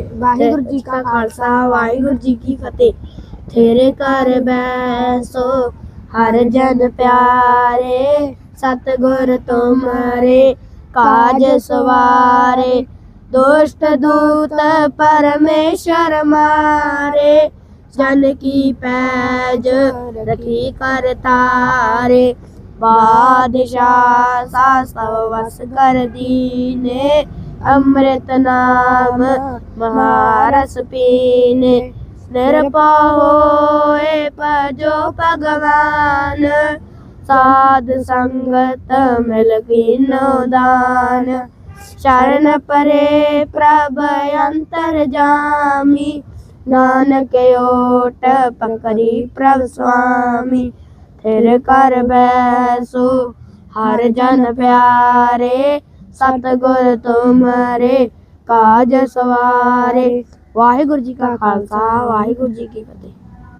ਵਾਹਿਗੁਰੂ ਜੀ ਕਾ ਖਾਲਸਾ, ਵਾਹਿਗੁਰੂ ਜੀ ਕੀ ਫਤਿਹ। ਤੇਰੇ ਘਰ ਬੈਸੋ, ਹਰ ਜਨ ਪਿਆਰੇ, ਸਤਿਗੁਰ ਤੁਮਰੇ, ਕਾਜ ਸਵਾਰੇ, ਦੁਸ਼ਟ ਦੂਤ ਪਰਮੇਸ਼ਰ ਮਾਰੇ, ਜਨ ਕੀ ਪੈਜ ਰਖੀ ਕਰ ਤਾਰੇ, ਬਾਦਸ਼ਾਹ ਸਾ ਸਭ ਵਸ ਕਰ ਦੀਨੇ। ਅੰਮ੍ਰਿਤ ਨਾਮ, ਮਹਾਰਸ ਪੀਨੇ ਨਿਰਭਉ ਹੋਏ ਭਜੋ ਭਗਵਾਨ, ਸਾਧ ਸੰਗਤ ਮਿਲ ਕੀਨੋ ਦਾਨ। ਸ਼ਰਨ ਪਰੇ ਪ੍ਰਭ ਅੰਤਰ ਜਾਮੀ, ਨਾਨਕ ਓਟ ਪਕਰੀ ਪ੍ਰਭ ਸੁਆਮੀ। ਥਿਰ ਕਰ ਬੈਸੋ, ਹਰ ਜਨ ਪਿਆਰੇ ਸਤਿਗੁਰ ਤੁਮਰੇ ਕਾਜ ਸਵਾਰੇ। ਵਾਹਿਗੁਰੂ ਜੀ ਕਾ ਖਾਲਸਾ ਵਾਹਿਗੁਰੂ ਜੀ ਕੀ ਫਤਿਹ।